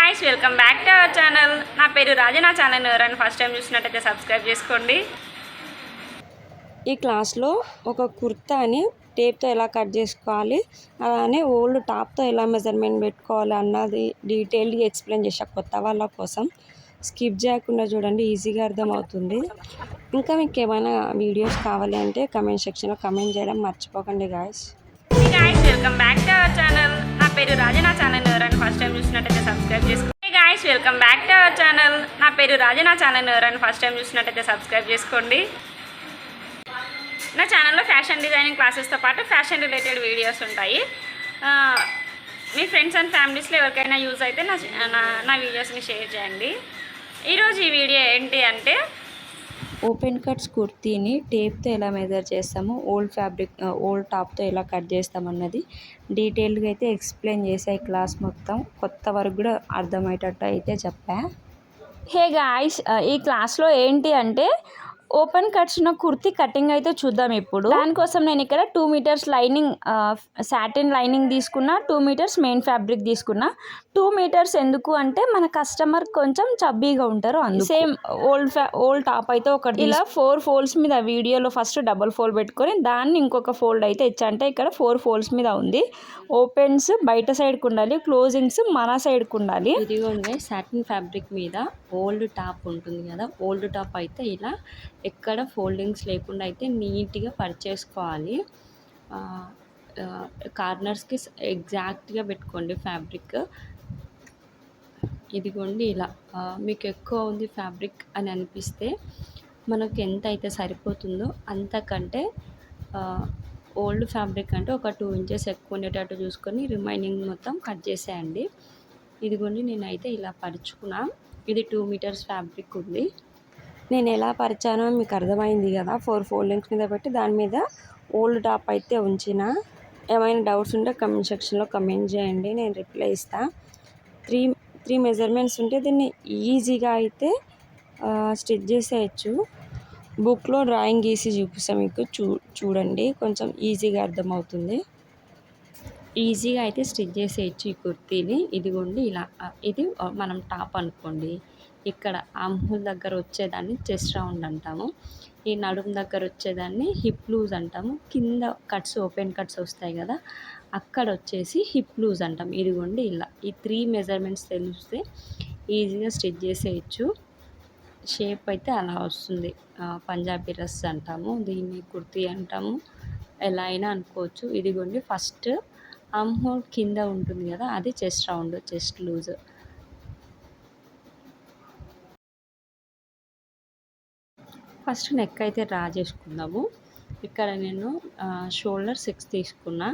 Guys welcome back to our channel నా పేరు రాజా నా ఛానల్ ఎవరైనా ఫస్ట్ టైం చూసినట్టయితే సబ్స్క్రైబ్ చేసుకోండి. ఈ క్లాస్లో ఒక కుర్తాని టేప్తో ఎలా కట్ చేసుకోవాలి అలానే ఓల్డ్ టాప్తో ఎలా మెజర్మెంట్ పెట్టుకోవాలి అన్నది డీటెయిల్గా ఎక్స్ప్లెయిన్ చేసా కొత్త వాళ్ళ కోసం. స్కిప్ చేయకుండా చూడండి ఈజీగా అర్థమవుతుంది. ఇంకా మీకు ఏమైనా వీడియోస్ కావాలి అంటే కమెంట్ సెక్షన్లో కమెంట్ చేయడం మర్చిపోకండి guys welcome back to our channel పేరు రాజనా నా ఛానల్. ఎవరైనా ఫస్ట్ టైం చూసినట్టయితే సబ్స్క్రైబ్ చేసుకోండి guys welcome back to our channel నా పేరు రాజనా నా ఛానల్. ఎవరైనా ఫస్ట్ టైం చూసినట్టయితే సబ్స్క్రైబ్ చేసుకోండి. నా ఛానల్లో ఫ్యాషన్ డిజైనింగ్ క్లాసెస్తో పాటు ఫ్యాషన్ రిలేటెడ్ వీడియోస్ ఉంటాయి. మీ ఫ్రెండ్స్ అండ్ ఫ్యామిలీస్లో ఎవరికైనా యూజ్ అయితే నా నా నా వీడియోస్ని షేర్ చేయండి. ఈరోజు ఈ వీడియో ఏంటి అంటే ఓపెన్ కట్స్ కుర్తీని టేప్తో ఎలా మెజర్ చేస్తాము ఓల్డ్ ఫ్యాబ్రిక్ ఓల్డ్ టాప్తో ఎలా కట్ చేస్తామన్నది డీటెయిల్గా అయితే ఎక్స్ప్లెయిన్ చేసా ఈ క్లాస్ మొత్తం. కొత్త వరకు కూడా అర్థమయ్యేటట్టు అయితే చెప్పా. హే గాయ్స్ ఈ క్లాస్లో ఏంటి అంటే ఓపెన్ కట్స్ ఉన్న కుర్తి కటింగ్ అయితే చూద్దాం ఇప్పుడు. దానికోసం నేను ఇక్కడ two meters lining satin lining తీసుకున్నా టూ మీటర్స్ మెయిన్ ఫ్యాబ్రిక్ తీసుకున్నా. టూ మీటర్స్ ఎందుకు అంటే మన కస్టమర్ కొంచెం చబ్బీగా ఉంటారు అందుకు. సేమ్ ఓల్డ్ ఫ్యా ఓల్డ్ టాప్ అయితే ఒకటి ఇలా ఫోర్ ఫోల్డ్స్ మీద వీడియోలో ఫస్ట్ డబుల్ ఫోల్డ్ పెట్టుకొని దాన్ని ఇంకొక ఫోల్డ్ అయితే ఇచ్చా. అంటే ఇక్కడ ఫోర్ ఫోల్డ్స్ మీద ఉంది. ఓపెన్స్ బయట సైడ్కి ఉండాలి క్లోజింగ్స్ మన సైడ్కి ఉండాలి. ఇదిగోండి సాటిన్ ఫ్యాబ్రిక్ మీద ఓల్డ్ టాప్ ఉంటుంది కదా ఓల్డ్ టాప్ అయితే ఇలా ఎక్కడ ఫోల్డింగ్స్ లేకుండా అయితే నీట్గా పర్చేసుకోవాలి. కార్నర్స్కి ఎగ్జాక్ట్గా పెట్టుకోండి ఫ్యాబ్రిక్ ఇదిగోండి ఇలా. మీకు ఎక్కువ ఉంది ఫ్యాబ్రిక్ అని అనిపిస్తే మనకు ఎంత అయితే సరిపోతుందో అంతకంటే ఓల్డ్ ఫ్యాబ్రిక్ అంటే ఒక టూ ఇంచెస్ ఎక్కువ ఉండేటట్టు చూసుకొని రిమైనింగ్ మొత్తం కట్ చేసేయండి. ఇదిగోండి నేనైతే ఇలా పరుచుకున్నా. ఇది టూ మీటర్స్ ఫ్యాబ్రిక్ ఉంది. నేను ఎలా పరిచానో మీకు అర్థమైంది కదా. ఫోర్ ఫోల్డింగ్స్ మీద పెట్టి దాని మీద ఓల్డ్ టాప్ అయితే ఉంచిన. ఏమైనా డౌట్స్ ఉంటే కమెంట్ సెక్షన్లో కమెంట్ చేయండి. నేను రిప్లై ఇస్తాను త్రీ త్రీ మెజర్మెంట్స్ ఉంటే దీన్ని ఈజీగా అయితే స్టిచ్ చేసేయచ్చు. బుక్లో డ్రాయింగ్ గీసి చూపిస్తాం మీకు చూ చూడండి. కొంచెం ఈజీగా అర్థమవుతుంది. ఈజీగా అయితే స్టిచ్ చేసేయచ్చు ఈ కుర్తీని. ఇదిగోండి ఇలా ఇది మనం టాప్ అనుకోండి. ఇక్కడ ఆమ్హుల్ దగ్గర వచ్చేదాన్ని చెస్ట్ రౌండ్ అంటాము. ఈ నడుము దగ్గర వచ్చేదాన్ని హిప్ లూజ్ అంటాము. కింద కట్స్ ఓపెన్ కట్స్ వస్తాయి కదా అక్కడ వచ్చేసి హిప్ లూజ్ అంటాం. ఇదిగోండి ఇలా. ఈ త్రీ మెజర్మెంట్స్ తెలిస్తే ఈజీగా స్టిచ్ చేసేయచ్చు. షేప్ అయితే అలా వస్తుంది. పంజాబీ డ్రెస్ అంటాము దీన్ని కుర్తీ అంటాము ఎలా అయినా అనుకోవచ్చు. ఇదిగోండి ఫస్ట్ అమ్హోల్ కింద ఉంటుంది కదా అది chest round chest loose first neck అయితే డ్రా చేసుకుందాము. ఇక్కడ నేను షోల్డర్ సిక్స్ తీసుకున్నా.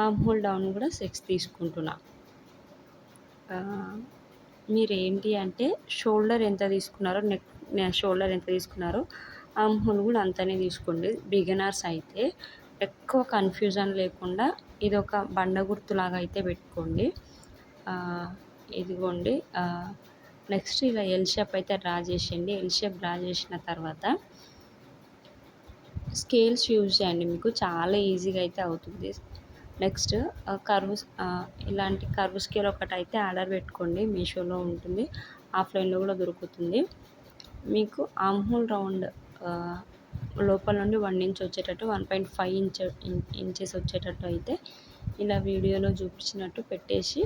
ఆర్మ్ హోల్ డౌన్ కూడా సిక్స్ తీసుకుంటున్నా. మీరు ఏంటి అంటే షోల్డర్ ఎంత తీసుకున్నారో నెక్ షోల్డర్ ఎంత తీసుకున్నారో ఆర్మ్ హోల్ కూడా అంతనే తీసుకోండి. బిగినర్స్ అయితే ఎక్కువ కన్ఫ్యూజన్ లేకుండా ఇది ఒక బండ గుర్తులాగా అయితే పెట్టుకోండి. ఇదిగోండి నెక్స్ట్ ఇలా ఎల్ షేప్ అయితే డ్రా చేసేయండి. ఎల్ షేప్ డ్రా చేసిన తర్వాత స్కేల్స్ యూజ్ చేయండి. మీకు చాలా ఈజీగా అయితే అవుతుంది. నెక్స్ట్ కర్వ్ ఇలాంటి కర్వ్ స్కేల్ ఒకటి అయితే ఆర్డర్ పెట్టుకోండి. మీషోలో ఉంటుంది. ఆఫ్లైన్లో కూడా దొరుకుతుంది. మీకు ఆమ్హోల్ రౌండ్ లోపల నుండి వన్ ఇంచ్ వచ్చేటట్టు one point five inch inches వచ్చేటట్టు అయితే ఇలా వీడియోలో చూపించినట్టు పెట్టేసి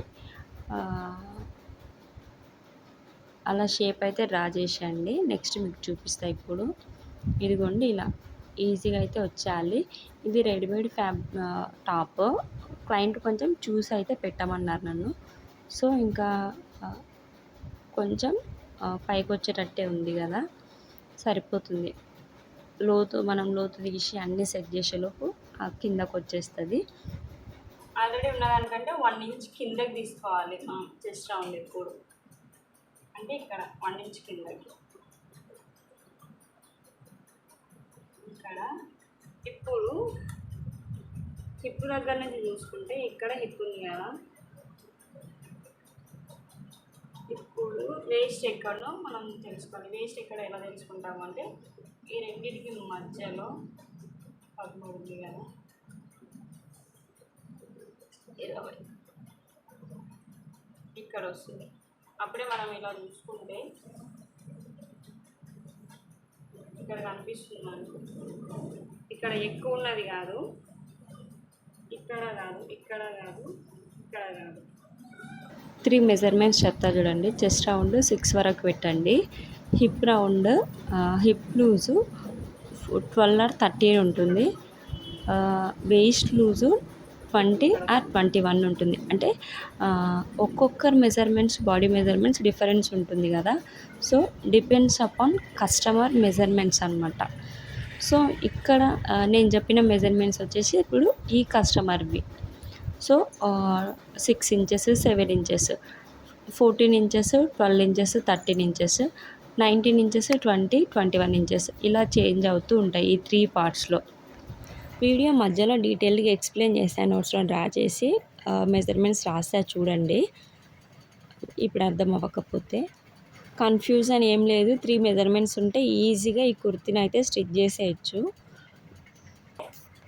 అలా షేప్ అయితే డ్రా చేసేయండి. నెక్స్ట్ మీకు చూపిస్తా ఇప్పుడు. ఇదిగోండి ఇలా ఈజీగా అయితే వచ్చేయాలి. ఇది రెడీమేడ్ ఫ్యాబ్ టాప్. క్లయింట్ కొంచెం చూసి అయితే పెట్టమన్నారు నన్ను. సో ఇంకా కొంచెం పైకి వచ్చేటట్టే ఉంది కదా. సరిపోతుంది. లోతు మనం లోతు తీసి అన్నీ సెట్ చేసేలోపు ఆ కిందకు వచ్చేస్తుంది. ఆల్రెడీ ఉన్నదానికంటే వన్ ఇంచ్ కిందకి తీసుకోవాలి. చెస్ట్ రౌండ్ ఎప్పుడు అంటే ఇక్కడ వన్ ఇంచ్ కిందకి. ఇక్కడ ఇప్పుడు హిప్ దగ్గర నుంచి చూసుకుంటే ఇక్కడ హిప్ ఉంది కదా. ఇప్పుడు వేస్ట్ ఎక్కడో మనం తెలుసుకోవాలి. వేస్ట్ ఎక్కడ ఎలా తెలుసుకుంటాము అంటే ఈ రెండింటికి మధ్యలో పదమూడు ఉంది కదా. ఇరవై. ఇక్కడ వస్తుంది. అప్పుడే మనం ఇలా చూసుకుంటే ఇక్కడ కనిపిస్తుంది ఇక్కడ ఎక్కువ ఉన్నది కాదు. ఇక్కడ కాదు ఇక్కడ కాదు ఇక్కడ కాదు. త్రీ మెజర్మెంట్స్ చెప్తా చూడండి. చెస్ట్ రౌండ్ సిక్స్ వరకు పెట్టండి. Hip round hip loose twelve or thirteen ఉంటుంది. Waist loose twenty or twenty one ఉంటుంది. అంటే ఒక్కొక్కరు మెజర్మెంట్స్ బాడీ మెజర్మెంట్స్ డిఫరెన్స్ ఉంటుంది కదా. So depends upon customer measurements అనమాట సో ఇక్కడ నేను చెప్పిన మెజర్మెంట్స్ వచ్చేసి ఇప్పుడు ఈ కస్టమర్వి so six inches seven inches fourteen inches twelve inches thirteen inches nineteen inches twenty twenty one inches ఇలా చేంజ్ అవుతూ ఉంటాయి ఈ త్రీ పార్ట్స్లో వీడియో మధ్యలో డీటెయిల్గా ఎక్స్ప్లెయిన్ చేశాను. నోట్స్లో డ్రా చేసి మెజర్మెంట్స్ రాసా చూడండి. ఇప్పుడు అర్థం అవ్వకపోతే. కన్ఫ్యూజన్ ఏం లేదు. త్రీ మెజర్మెంట్స్ ఉంటే ఈజీగా ఈ కుర్తిని అయితే స్టిచ్ చేసేయచ్చు.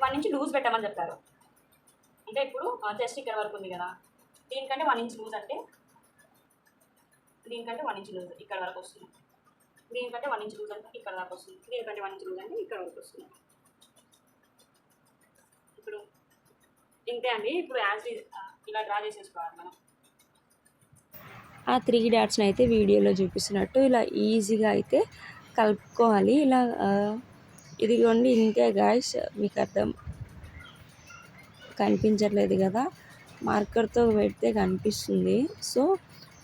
వన్ ఇంచ్ లూజ్ పెట్టమని చెప్పారు. అంటే ఇప్పుడు జస్ట్ ఇక్కడ వరకు ఉంది కదా. దీనికంటే వన్ ఇంచ్ లూజ్ అంటే? దీనికంటే వన్ ఇంచ్ లూజ్ ఇక్కడ వరకు వస్తుంది. దీనికంటే వన్ ఇంచ్ లూజ్ అంటే ఇక్కడ వరకు వస్తుంది. దీనికంటే వన్ ఇంచ్ లూజ్ అంటే ఇక్కడ వరకు వస్తుంది. ఇప్పుడు ఇంతే అండి. ఇప్పుడు యాజ్ ఇలా డ్రా చేసేసుకోవాలి మనం. ఆ త్రీ డాట్స్ని అయితే వీడియోలో చూపిస్తున్నట్టు ఇలా ఈజీగా అయితే కలుపుకోవాలి. ఇలా ఇదిగోండి ఇంతే గాయస్. మీకు అర్థం కనిపించట్లేదు కదా. మార్కర్తో పెడితే కనిపిస్తుంది. సో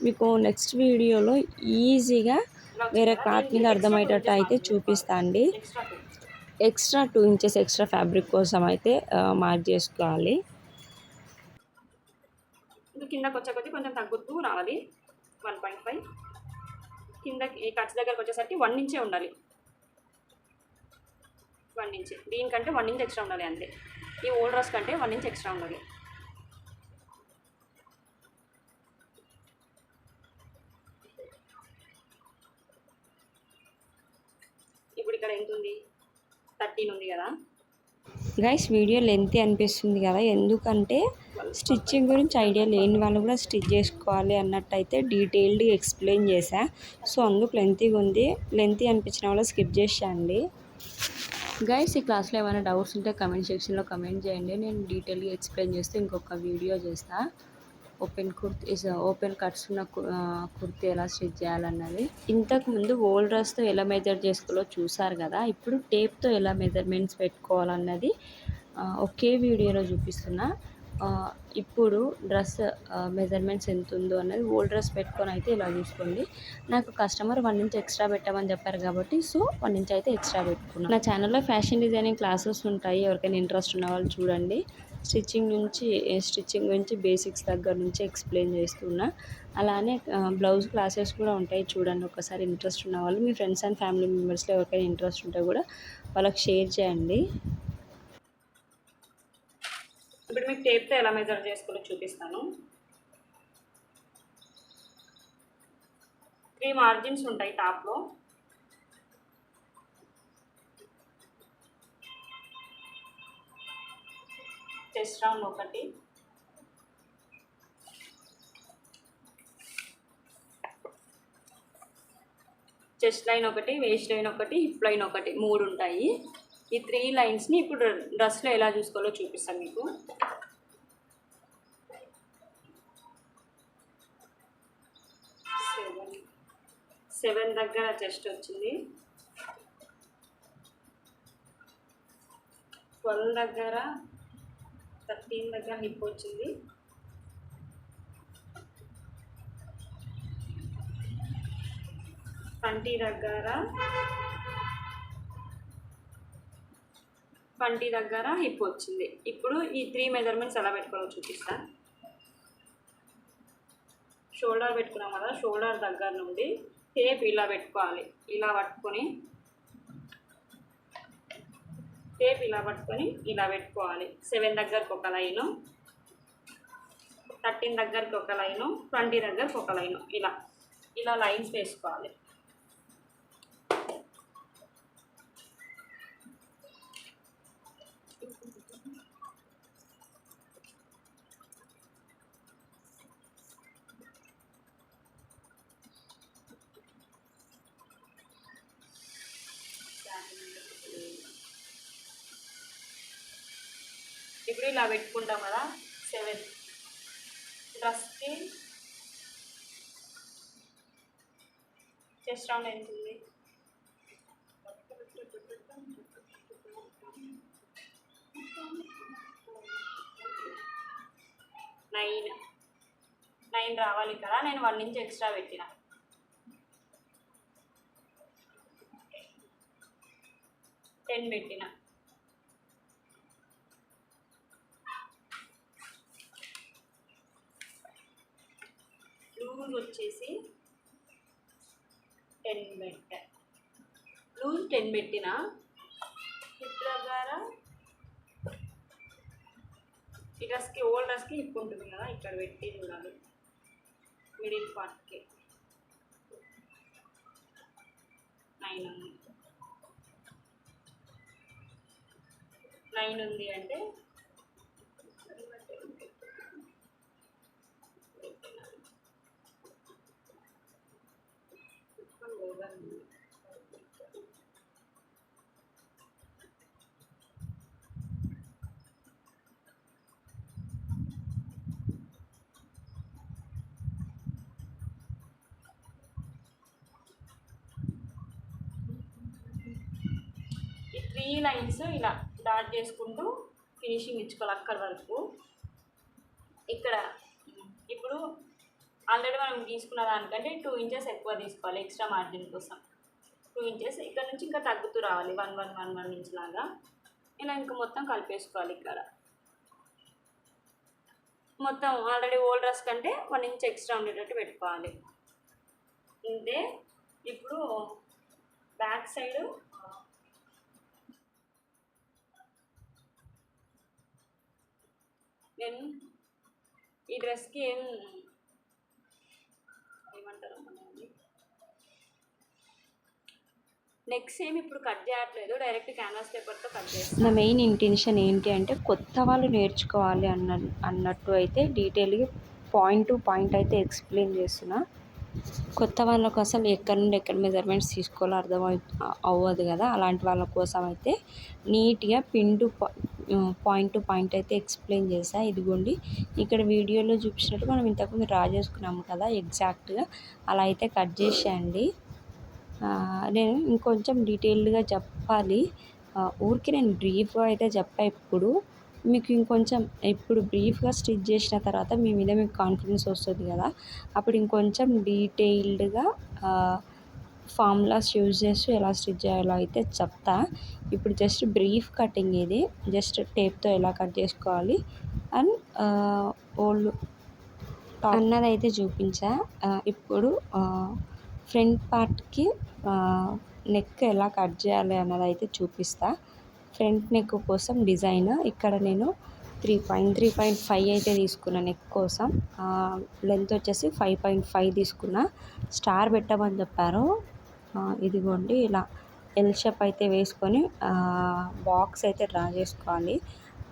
మీకు నెక్స్ట్ వీడియోలో ఈజీగా వేరే క్లాత్ మీద అర్థమయ్యేటట్టు అయితే చూపిస్తా అండి extra two inches extra fabric కోసం అయితే మార్క్ చేసుకోవాలి. కిందకి వచ్చే కొద్దీ కొంచెం తగ్గుతూ రావాలి. One point five. కిందకి ఈ ఖర్చు దగ్గరకు వచ్చేసరికి వన్ ఇంచే ఉండాలి. One inch. దీనికంటే వన్ ఇంచ్ ఎక్స్ట్రా ఉండాలి అంతే. ఈ ఓల్డ్ డ్రెస్ కంటే వన్ ఇంచ్ ఎక్స్ట్రా ఉండాలి. ఇప్పుడు ఇక్కడ ఎంత ఉంది? థర్టీన్ ఉంది కదా? గైస్ వీడియో లెంత్ అనిపిస్తుంది కదా. ఎందుకంటే స్టిచ్చింగ్ గురించి ఐడియా లేని వాళ్ళు కూడా స్టిచ్ చేసుకోవాలి అన్నట్టయితే డీటెయిల్డ్గా ఎక్స్ప్లెయిన్ చేశా. సో అందుకు లెంతీగా ఉంది. లెంతీ అనిపించిన వాళ్ళు స్కిప్ చేసేయండి. గైస్ ఈ క్లాస్లో ఏమైనా డౌట్స్ ఉంటే కమెంట్ సెక్షన్లో కమెంట్ చేయండి. నేను డీటెయిల్గా ఎక్స్ప్లెయిన్ చేస్తే ఇంకొక వీడియో చేస్తాను ఓపెన్ కుర్తీ ఓపెన్ కట్స్ ఉన్న కుర్తీ ఎలా స్టిచ్ చేయాలన్నది. ఇంతకు ముందు ఓల్డ్ డ్రెస్తో ఎలా మెజర్ చేసుకోవాలో చూసారు కదా ఇప్పుడు టేప్తో ఎలా మెజర్మెంట్స్ పెట్టుకోవాలన్నది ఒకే వీడియోలో చూపిస్తున్నా. ఇప్పుడు డ్రెస్ మెజర్మెంట్స్ ఎంత ఉందో అన్నది ఓల్డ్ డ్రెస్ పెట్టుకొని అయితే ఇలా చూసుకోండి. నాకు కస్టమర్ వన్ ఇంచ్ ఎక్స్ట్రా పెట్టమని చెప్పారు కాబట్టి సో వన్ ఇంచ్ అయితే ఎక్స్ట్రా పెట్టుకున్నాను నా ఛానల్లో ఫ్యాషన్ డిజైనింగ్ క్లాసెస్ ఉంటాయి ఎవరికైనా ఇంట్రెస్ట్ ఉన్న వాళ్ళు చూడండి. స్టిచ్చింగ్ నుంచి స్టిచ్చింగ్ గురించి బేసిక్స్ దగ్గర నుంచి ఎక్స్ప్లెయిన్ చేస్తున్నా. అలానే బ్లౌజ్ క్లాసెస్ కూడా ఉంటాయి చూడండి ఒకసారి ఇంట్రెస్ట్ ఉన్న వాళ్ళు. మీ ఫ్రెండ్స్ అండ్ ఫ్యామిలీ మెంబర్స్లో ఎవరికైనా ఇంట్రెస్ట్ ఉంటే కూడా వాళ్ళకి షేర్ చేయండి. ఇప్పుడు మీకు టేప్తో ఎలా మెజర్ చేసుకోవాలో చూపిస్తాను. త్రీ మార్జిన్స్ ఉంటాయి టాప్లో. చెస్ట్ రౌండ్ ఒకటి. చెస్ట్ లైన్ ఒకటి వేస్ట్ లైన్ ఒకటి హిప్ లైన్ ఒకటి మూడు ఉంటాయి. ఈ త్రీ లైన్స్ని ఇప్పుడు డ్రెస్లో ఎలా చూసుకోవాలో చూపిస్తాను మీకు. సెవెన్ సెవెన్ దగ్గర చెస్ట్ వచ్చింది. ట్వెల్వ్ దగ్గర థర్టీన్ దగ్గర నిప్పు వచ్చింది. పంటి దగ్గర పంటి దగ్గర హిప్ వచ్చింది. ఇప్పుడు ఈ త్రీ మెజర్మెంట్స్ ఎలా పెట్టుకోవాలో చూపిస్తా. షోల్డర్ పెట్టుకున్నాం కదా షోల్డర్ దగ్గర నుండి టేప్ ఇలా పెట్టుకోవాలి. ఇలా పట్టుకొని టేప్ ఇలా పట్టుకొని ఇలా పెట్టుకోవాలి. సెవెన్ దగ్గరకు ఒక లైను థర్టీన్ దగ్గరికి ఒక లైను ట్వంటీ దగ్గరకు ఒక లైను. ఇలా ఇలా లైన్స్ వేసుకోవాలి. ఇలా పెట్టుకుంటాం కదా సెవెన్ డ్రెస్కి చెస్ట్ రౌండ్ ఎంత ఉంది? నైన్ నైన్ రావాలి కదా నేను వన్ ఇంచ్ ఎక్స్ట్రా పెట్టిన. టెన్ పెట్టిన. లూజ్ వచ్చేసి టెన్ పెట్టా లూజ్ టెన్ పెట్టిన? హిప్ దగ్గర ఈ డ్రెస్కి ఓల్డ్ డ్రెస్కి హిప్ ఉంటుంది కదా ఇక్కడ పెట్టి చూడాలి. మిడిల్ పార్ట్కి. నైన్ ఉంది. నైన్ ఉంది అంటే ఈ త్రీ లైన్స్ ఇలా డాట్ చేసుకుంటూ ఫినిషింగ్ ఇచ్చుకోవాలి అక్కడి వరకు. ఇక్కడ ఇప్పుడు ఆల్రెడీ మనం తీసుకున్న దానికంటే టూ ఇంచెస్ ఎక్కువ తీసుకోవాలి ఎక్స్ట్రా మార్జిన్ కోసం. టూ ఇంచెస్ ఇక్కడ నుంచి ఇంకా తగ్గుతూ రావాలి. One one one one inch లాగా. ఇలా ఇంకా మొత్తం కలిపేసుకోవాలి ఇక్కడ. మొత్తం ఆల్రెడీ ఓల్డ్ డ్రెస్ కంటే వన్ ఇంచ్ ఎక్స్ట్రా ఉండేటట్టు పెట్టుకోవాలి. అంటే ఇప్పుడు బ్యాక్ సైడ్ దెన్ ఈ డ్రెస్కి ఏం ఏమంటారు నెక్స్ట్ ఏం ఇప్పుడు కట్ చేయట్లేదు డైరెక్ట్ క్యాన్వాస్ పేపర్తో కట్ చేస్తాను. నా మెయిన్ ఇంటెన్షన్ ఏంటి అంటే కొత్త వాళ్ళు నేర్చుకోవాలి అన్న అన్నట్టు అయితే డీటెయిల్గా పాయింట్ టు పాయింట్ అయితే ఎక్స్ప్లెయిన్ చేస్తున్నా. కొత్త వాళ్ళ కోసం ఎక్కడి నుండి ఎక్కడ మెజర్మెంట్స్ తీసుకోవాలో అర్థం అవ్వదు కదా. అలాంటి వాళ్ళ కోసం అయితే నీట్గా pin to point to point అయితే ఎక్స్ప్లెయిన్ చేసా ఇదిగోండి ఇక్కడ వీడియోలో చూపించినట్టు మనం ఇంతకుముందు డ్రా చేసుకున్నాము కదా ఎగ్జాక్ట్గా. అలా అయితే కట్ చేసేయండి. నేను ఇంకొంచెం డీటెయిల్డ్గా చెప్పాలి. ఊరికి నేను బ్రీఫ్గా అయితే చెప్పా ఇప్పుడు మీకు ఇంకొంచెం ఇప్పుడు బ్రీఫ్గా స్టిచ్ చేసిన తర్వాత మీ మీద మీకు కాన్ఫిడెన్స్ వస్తుంది కదా. అప్పుడు ఇంకొంచెం డీటెయిల్డ్గా ఫార్ములాస్ యూజ్ చేస్తూ ఎలా స్టిచ్ చేయాలో అయితే చెప్తా. ఇప్పుడు జస్ట్ బ్రీఫ్ కటింగ్ ఇది. జస్ట్ టేప్తో ఎలా కట్ చేసుకోవాలి. అండ్ ఓల్డ్ అన్నది అయితే చూపించా. ఇప్పుడు ఫ్రంట్ పార్ట్కి నెక్ ఎలా కట్ చేయాలి అన్నది అయితే చూపిస్తా. ఫ్రంట్ నెక్ కోసం డిజైన్. ఇక్కడ నేను three point three point five అయితే తీసుకున్నా నెక్ కోసం. లెంత్ వచ్చేసి ఫైవ్ పాయింట్ ఫైవ్ తీసుకున్నా. స్టార్ పెట్టమని చెప్పారు. ఇదిగోండి ఇలా ఎల్ షేప్ అయితే వేసుకొని బాక్స్ అయితే డ్రా చేసుకోవాలి.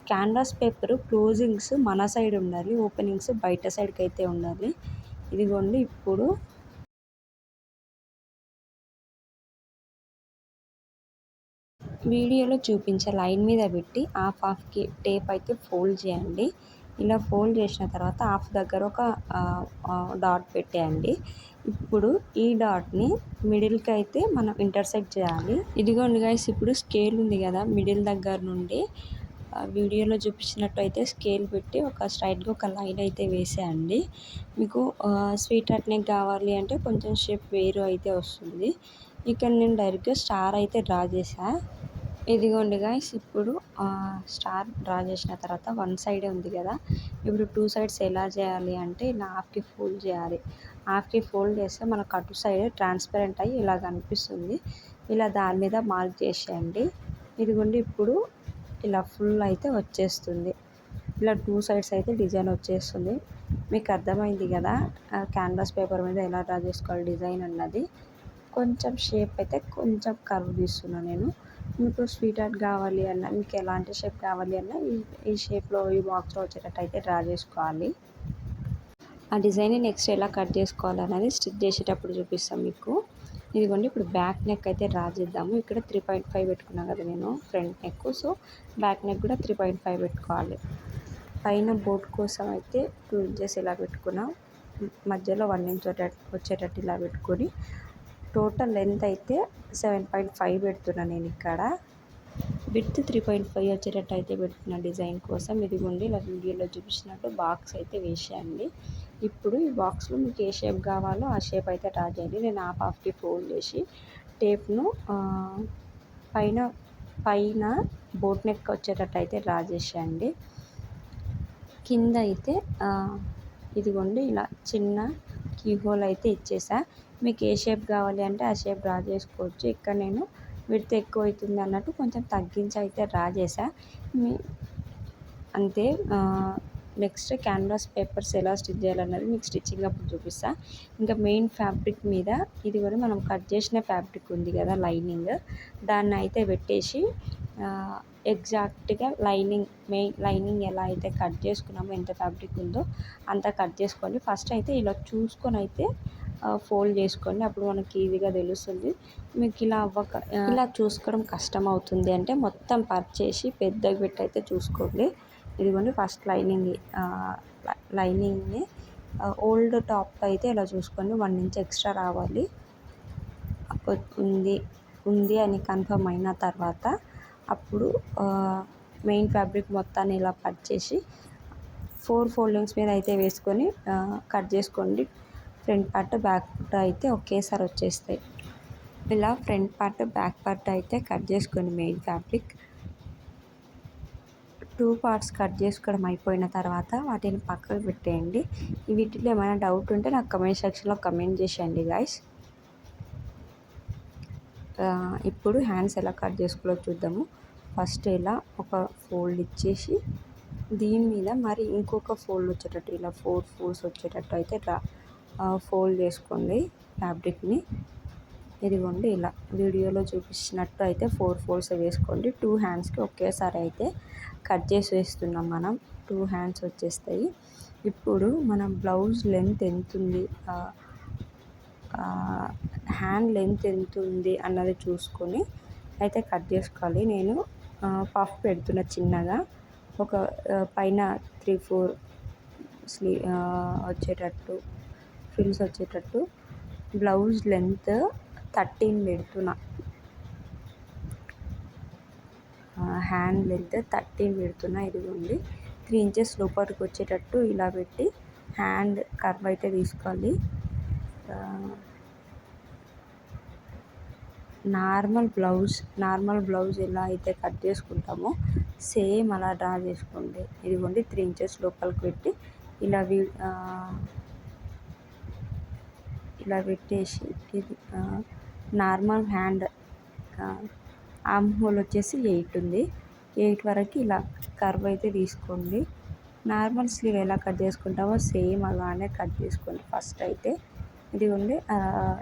క్యాన్వాస్ పేపర్ క్లోజింగ్స్ మన సైడ్ ఉండాలి ఓపెనింగ్స్ బయట సైడ్కి అయితే ఉండాలి. ఇదిగోండి ఇప్పుడు వీడియోలో చూపించే లైన్ మీద పెట్టి హాఫ్ హాఫ్కి టేప్ అయితే ఫోల్డ్ చేయండి. ఇలా ఫోల్డ్ చేసిన తర్వాత హాఫ్ దగ్గర ఒక డాట్ పెట్టేయండి. ఇప్పుడు ఈ డాట్ని మిడిల్కి అయితే మనం ఇంటర్సెక్ట్ చేయాలి. ఇదిగోండి గైస్ ఇప్పుడు స్కేల్ ఉంది కదా మిడిల్ దగ్గర నుండి వీడియోలో చూపించినట్టు అయితే స్కేల్ పెట్టి ఒక స్ట్రైట్గా ఒక లైన్ అయితే వేసేయండి. మీకు స్వీట్ అట్నేక్ కావాలి అంటే కొంచెం షేప్ వేరు అయితే వస్తుంది. ఇక్కడ నేను డైరెక్ట్గా స్టార్ అయితే డ్రా చేశాను ఇదిగోండి గాయస్ ఇప్పుడు స్టార్ డ్రా చేసిన తర్వాత వన్ సైడే ఉంది కదా ఇప్పుడు టూ సైడ్స్ ఎలా చేయాలి అంటే ఇలా హాఫ్కి ఫోల్డ్ చేయాలి. హాఫ్కి ఫోల్డ్ చేస్తే మనకు అటు సైడ్ ట్రాన్స్పరెంట్ అయ్యి ఇలా కనిపిస్తుంది. ఇలా దాని మీద మార్క్ చేసేయండి. ఇదిగోండి ఇప్పుడు ఇలా ఫుల్ అయితే వచ్చేస్తుంది. ఇలా టూ సైడ్స్ అయితే డిజైన్ వచ్చేస్తుంది. మీకు అర్థమైంది కదా క్యాన్వాస్ పేపర్ మీద ఎలా డ్రా చేసుకోవాలి డిజైన్ అన్నది? కొంచెం షేప్ అయితే కొంచెం కర్వ్ తీస్తున్నాను నేను. మీకు స్వీట్ హార్ట్ కావాలి అన్న మీకు ఎలాంటి షేప్ కావాలి అన్న ఈ ఈ షేప్లో ఈ బాక్స్లో వచ్చేటట్టు అయితే డ్రా చేసుకోవాలి. ఆ డిజైన్ని నెక్స్ట్ ఎలా కట్ చేసుకోవాలి అనేది స్టిచ్ చేసేటప్పుడు చూపిస్తాం మీకు. ఇదిగోండి ఇప్పుడు బ్యాక్ నెక్ అయితే డ్రా చేద్దాము. ఇక్కడ త్రీ పాయింట్ ఫైవ్ పెట్టుకున్నాను కదా నేను front neck so back neck కూడా త్రీ పాయింట్ ఫైవ్ పెట్టుకోవాలి. పైన బోట్ కోసం అయితే టూ ఇంచెస్ ఇలా పెట్టుకున్నాం. మధ్యలో వన్ ఇంచ్ వచ్చేటట్టు ఇలా పెట్టుకొని టోటల్ లెంత్ అయితే సెవెన్ పాయింట్ ఫైవ్ పెడుతున్నా నేను ఇక్కడ. విత్ త్రీ పాయింట్ ఫైవ్ వచ్చేటట్టు అయితే పెడుతున్న డిజైన్ కోసం. ఇదిగోండి ఇలా వీడియోలో చూపించినట్టు బాక్స్ అయితే వేసేయండి. ఇప్పుడు ఈ బాక్స్లో మీకు ఏ షేప్ కావాలో ఆ షేప్ అయితే డ్రా చేయండి. నేను హాఫ్ హాఫ్కి ఫోల్డ్ చేసి టేప్ను పైన పైన బోట్ నెక్ వచ్చేటట్టు అయితే డ్రా చేసేయండి. కింద అయితే ఇదిగోండి ఇలా చిన్న కీ హోల్ అయితే ఇచ్చేసా. మీకు ఏ షేప్ కావాలి అంటే ఆ షేప్ డ్రా చేసుకోవచ్చు. ఇక్కడ నేను విడత ఎక్కువ అవుతుంది అన్నట్టు కొంచెం తగ్గించి అయితే డ్రా చేసా అంతే నెక్స్ట్ క్యాన్వాస్ పేపర్స్ ఎలా స్టిచ్ చేయాలన్నది మీకు స్టిచ్చింగ్ అప్పుడు చూపిస్తా. ఇంకా మెయిన్ ఫ్యాబ్రిక్ మీద ఇది కూడా మనం కట్ చేసిన ఫ్యాబ్రిక్ ఉంది కదా లైనింగ్. దాన్ని అయితే పెట్టేసి ఎగ్జాక్ట్గా లైనింగ్ మెయిన్ లైనింగ్ ఎలా అయితే కట్ చేసుకున్నామో ఎంత ఫ్యాబ్రిక్ ఉందో అంత కట్ చేసుకోండి. ఫస్ట్ అయితే ఇలా చూసుకొని అయితే ఫోల్డ్ చేసుకోండి అప్పుడు మనకి ఈజీగా తెలుస్తుంది. మీకు ఇలా అవ్వక ఇలా చూసుకోవడం కష్టం అవుతుంది అంటే మొత్తం పర్చేసి చేసి పెద్దగా పెట్టి అయితే చూసుకోండి. ఇదిగోండి ఫస్ట్ లైనింగ్ లైనింగ్ని ఓల్డ్ టాప్ అయితే ఇలా చూసుకోండి. వన్ ఇంచ్ ఎక్స్ట్రా రావాలి. ఉంది ఉంది అని కన్ఫర్మ్ అయిన తర్వాత అప్పుడు మెయిన్ ఫ్యాబ్రిక్ మొత్తాన్ని ఇలా కట్ చేసి ఫోర్ ఫోల్డింగ్స్ మీద అయితే వేసుకొని కట్ చేసుకోండి. ఫ్రంట్ పార్ట్ బ్యాక్ పార్ట్ అయితే ఒకేసారి వచ్చేస్తాయి. ఇలా ఫ్రంట్ పార్ట్ బ్యాక్ పార్ట్ అయితే కట్ చేసుకోండి main fabric two parts cut చేసుకోవడం అయిపోయిన తర్వాత వాటిని పక్కకు పెట్టేయండి. వీటిలో ఏమైనా డౌట్ ఉంటే నాకు కమెంట్ సెక్షన్లో కమెంట్ చేసేయండి గాయస్ ఇప్పుడు హ్యాండ్స్ ఎలా కట్ చేసుకోవాలో చూద్దాము. ఫస్ట్ ఇలా ఒక ఫోల్డ్ ఇచ్చేసి దీని మీద మరి ఇంకొక ఫోల్డ్ వచ్చేటట్టు ఇలా ఫోర్ ఫోల్డ్స్ వచ్చేటట్టు అయితే డ్రా ఫోల్డ్ చేసుకోండి ఫ్యాబ్రిక్ని. ఇదిగోండి ఇలా వీడియోలో చూపించినట్టు అయితే ఫోర్ ఫోల్డ్స్ వేసుకోండి. టూ హ్యాండ్స్కి ఒకేసారి అయితే కట్ చేసి వేస్తున్నాం మనం. టూ హ్యాండ్స్ వచ్చేస్తాయి. ఇప్పుడు మనం బ్లౌజ్ లెంత్ ఎంత ఉంది? హ్యాండ్ లెంత్ ఎంత ఉంది అన్నది చూసుకొని అయితే కట్ చేసుకోవాలి. నేను పఫ్ పెడుతున్న చిన్నగా ఒక పైన త్రీ ఫోర్ స్లీ వచ్చేటట్టు ఫిల్స్ వచ్చేటట్టు బ్లౌజ్ లెంత్ థర్టీన్ పెడుతున్నా. హ్యాండ్ లెంత్ థర్టీన్ పెడుతున్నా ఇదిగోండి. త్రీ ఇంచెస్ లోపలికి వచ్చేటట్టు ఇలా పెట్టి హ్యాండ్ కర్వ్ అయితే తీసుకోవాలి. నార్మల్ బ్లౌజ్ నార్మల్ బ్లౌజ్ ఎలా అయితే కట్ చేసుకుంటామో సేమ్ అలా డ్రా చేసుకోండి. ఇదిగోండి త్రీ ఇంచెస్ లోపలికి పెట్టి ఇలా వీ ఇలా పెట్టేసి ఇది నార్మల్ హ్యాండ్ ఆమ్ హోల్ వచ్చేసి ఎయిట్ ఉంది. ఎయిట్ వరకు ఇలా కర్వ్ అయితే తీసుకోండి. నార్మల్ స్లీవ్ ఎలా కట్ చేసుకుంటామో సేమ్ అలానే కట్ చేసుకోండి. ఫస్ట్ అయితే ఇదిగోండి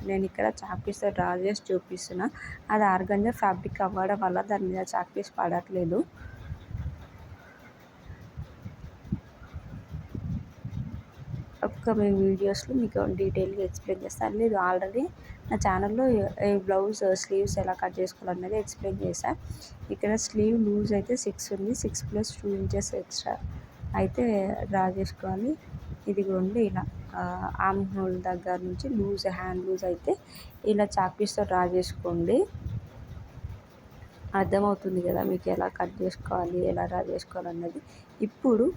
నేను ఇక్కడ చాక్పీస్తో డ్రా చేసి చూపిస్తున్నా. అది ఆర్గంజా ఫ్యాబ్రిక్ అవ్వడం వల్ల దాని మీద చాక్పీస్ పడట్లేదు. అప్కమింగ్ వీడియోస్లో మీకు డీటెయిల్గా ఎక్స్ప్లెయిన్ చేస్తాను. లేదు ఆల్రెడీ నా ఛానల్లో బ్లౌజ్ స్లీవ్స్ ఎలా కట్ చేసుకోవాలనేది ఎక్స్ప్లెయిన్ చేశాను ఇక్కడ స్లీవ్ లూజ్ అయితే సిక్స్ ఉంది. Six plus two inches extra అయితే డ్రా చేసుకోవాలి ఇదిగోండి ఇలా ఆమ్ హోల్ దగ్గర నుంచి లూజ్ హ్యాండ్ లూజ్ అయితే ఇలా చాపీస్తో డ్రా చేసుకోండి. అర్థమవుతుంది కదా మీకు ఎలా కట్ చేసుకోవాలి ఎలా డ్రా చేసుకోవాలి అన్నది ఇప్పుడు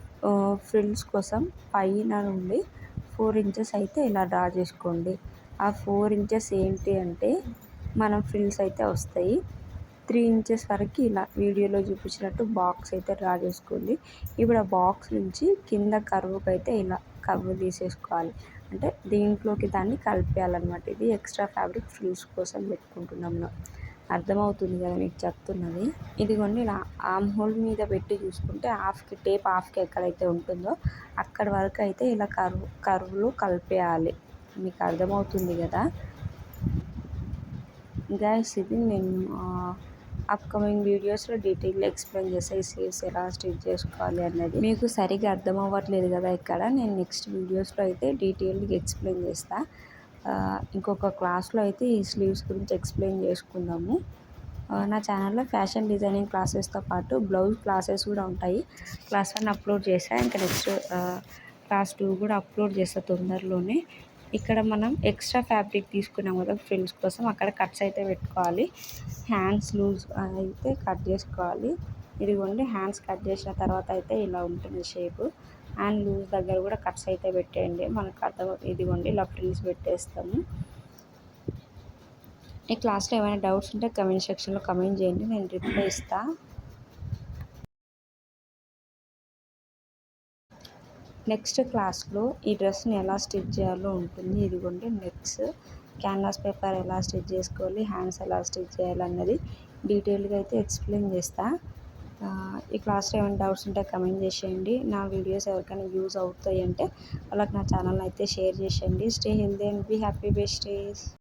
ఫ్రిల్స్ కోసం పైన నుండి ఫోర్ ఇంచెస్ అయితే ఇలా డ్రా చేసుకోండి. ఆ ఫోర్ ఇంచెస్ ఏంటి అంటే మనం ఫ్రిల్స్ అయితే వస్తాయి. త్రీ ఇంచెస్ వరకు ఇలా వీడియోలో చూపించినట్టు బాక్స్ అయితే డ్రా చేసుకోండి. ఇప్పుడు ఆ బాక్స్ నుంచి కింద కర్వ్కి అయితే ఇలా కర్వ్ తీసేసుకోవాలి. అంటే దీంట్లోకి దాన్ని కలిపేయాలన్నమాట. ఇది ఎక్స్ట్రా ఫ్యాబ్రిక్ ఫ్రిల్స్ కోసం పెట్టుకుంటున్నాం అర్థమవుతుంది కదా మీకు చెప్తున్నది. ఇదిగోండి ఇలా ఆమ్ హోల్ మీద పెట్టి చూసుకుంటే హాఫ్కి టేప్ హాఫ్కి ఎక్కడైతే ఉంటుందో అక్కడ వరకు అయితే ఇలా కర్వ్ కరువులు కలిపేయాలి. మీకు అర్థమవుతుంది కదా? గ్యాస్ ఇది నేను అప్కమింగ్ వీడియోస్లో డీటెయిల్గా ఎక్స్ప్లెయిన్ చేస్తాను ఈ స్లీవ్స్ ఎలా స్టిచ్ చేసుకోవాలి అన్నది. మీకు సరిగ్గా అర్థం అవ్వట్లేదు కదా ఇక్కడ. నేను నెక్స్ట్ వీడియోస్లో అయితే డీటెయిల్గా ఎక్స్ప్లెయిన్ చేస్తాను ఇంకొక క్లాస్లో అయితే ఈ స్లీవ్స్ గురించి ఎక్స్ప్లెయిన్ చేసుకుందాము. నా ఛానల్లో ఫ్యాషన్ డిజైనింగ్ క్లాసెస్తో పాటు బ్లౌజ్ క్లాసెస్ కూడా ఉంటాయి. క్లాస్ వన్ అప్లోడ్ చేసా ఇంకా నెక్స్ట్ క్లాస్ టూ కూడా అప్లోడ్ చేస్తా తొందరలోనే. ఇక్కడ మనం ఎక్స్ట్రా ఫ్యాబ్రిక్ తీసుకున్నాం కదా ఫ్రిల్స్ కోసం అక్కడ కట్స్ అయితే పెట్టుకోవాలి. హ్యాండ్స్ లూజ్ అయితే కట్ చేసుకోవాలి. ఇదిగోండి హ్యాండ్స్ కట్ చేసిన తర్వాత అయితే ఇలా ఉంటుంది షేపు. అండ్ లూజ్ దగ్గర కూడా కట్స్ అయితే పెట్టేయండి. మనకు అర్థం ఇదిగోండి ఇలా ఫ్రిల్స్ పెట్టేస్తాము. ఈ క్లాస్లో ఏమైనా డౌట్స్ ఉంటే కమెంట్ సెక్షన్లో కమెంట్ చేయండి నేను రిప్లై ఇస్తా. నెక్స్ట్ క్లాస్లో ఈ డ్రెస్ని ఎలా స్టిచ్ చేయాలో ఉంటుంది. ఇదిగోండి నెక్స్ క్యాన్వాస్ పేపర్ ఎలా స్టిచ్ చేసుకోవాలి హ్యాండ్స్ ఎలా స్టిచ్ చేయాలన్నది డీటెయిల్గా అయితే ఎక్స్ప్లెయిన్ చేస్తాను ఈ క్లాస్లో ఏమైనా డౌట్స్ ఉంటే కమెంట్ చేసేయండి. నా వీడియోస్ ఎవరికైనా యూజ్ అవుతాయి అంటే వాళ్ళకి నా ఛానల్ అయితే షేర్ చేసేయండి. Stay healthy and be happy best days